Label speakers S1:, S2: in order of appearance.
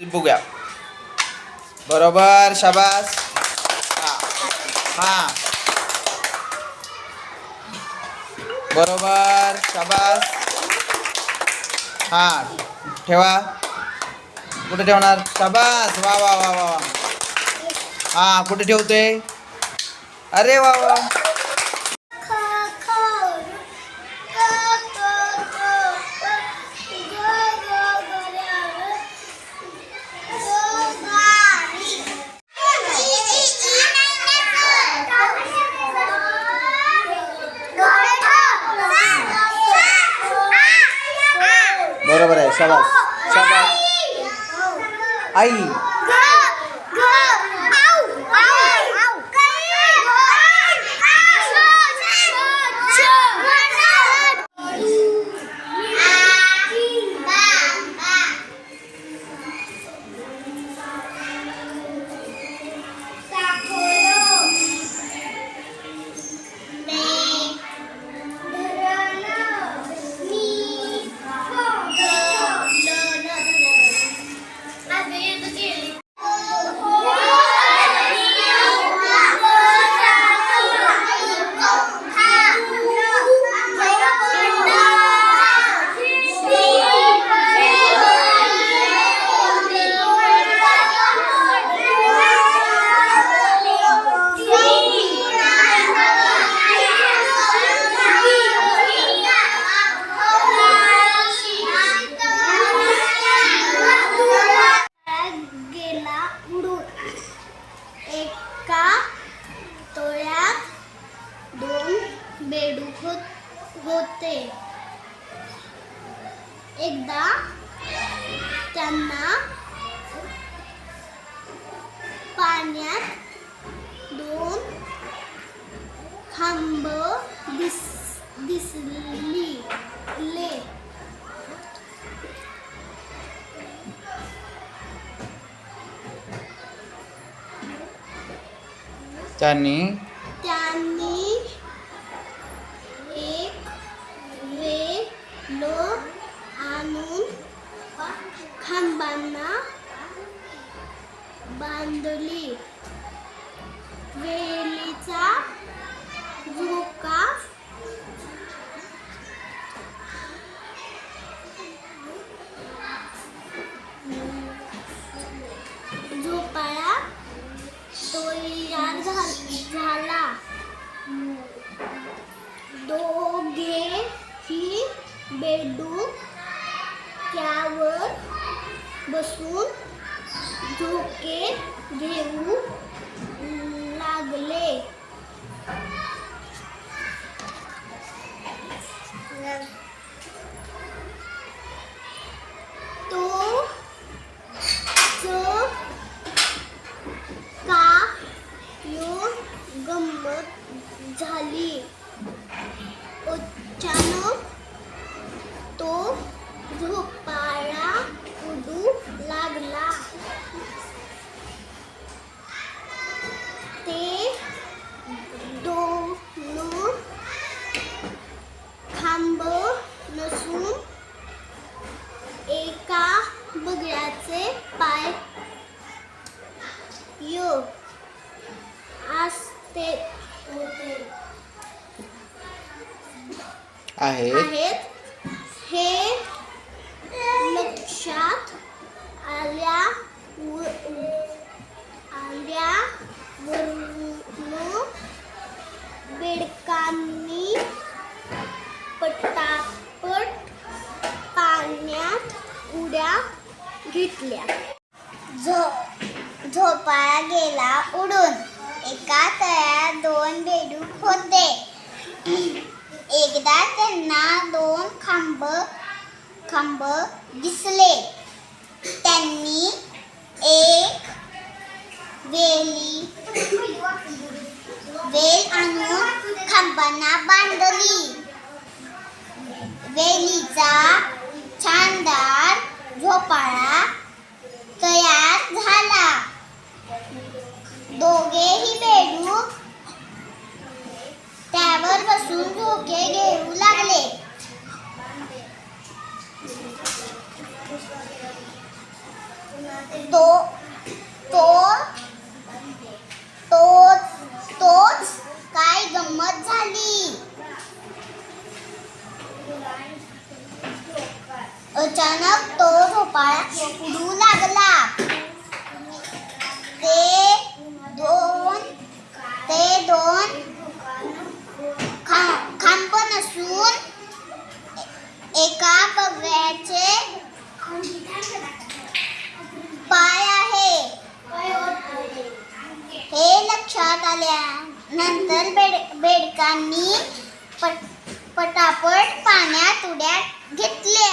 S1: बघूया. बरोबर शाबास. हा. हा. बरोबर शाबास. हा. ठेवा. कुठे ठेवणार? शाबास. वा वा वा वा वा. हा कुठे ठेवतोय? अरे वा वा. बरोबर आहे शाबास शाबास आई
S2: दोन एका तोळ्यात दोन बेडूक होत होते. एकदा त्यांना पाण्यात दोन खांब दिस दिसली ले.
S1: त्यांनी
S2: त्यांनी एक वेलो आणून खांबांना बांधली. वेलीचा झोका बसून झोके घेऊ लागले Yeah. बगळ्याचे पाय यो। असते होते
S1: आहेत।
S2: आहेत। हे। लक्षात आल्या। आल्या। बेडकांनी झोपाळा गेला उडून. एका तळ्यात दोन बेडूक होते. एकदा त्यांना दोन खांब खांब दिसले. त्यांनी एक वेली वेल आणून खांबांना बांधली वेलीचा छानदार झोपाळा तयार झाला दोघेही बेडू. त्यावर बसून झोके घेऊ लागले.
S1: तो तो तोच तोच काय गंमत झाली? अचानक तो झोपाळा उडू लागला. ते दोन खा- खांब नसून एका बगव्याचे पाय आहे. हे लक्षात आल्यानंतर बेड बेडकांनी पट पटापट पाण्यात उड्या घेतल्या.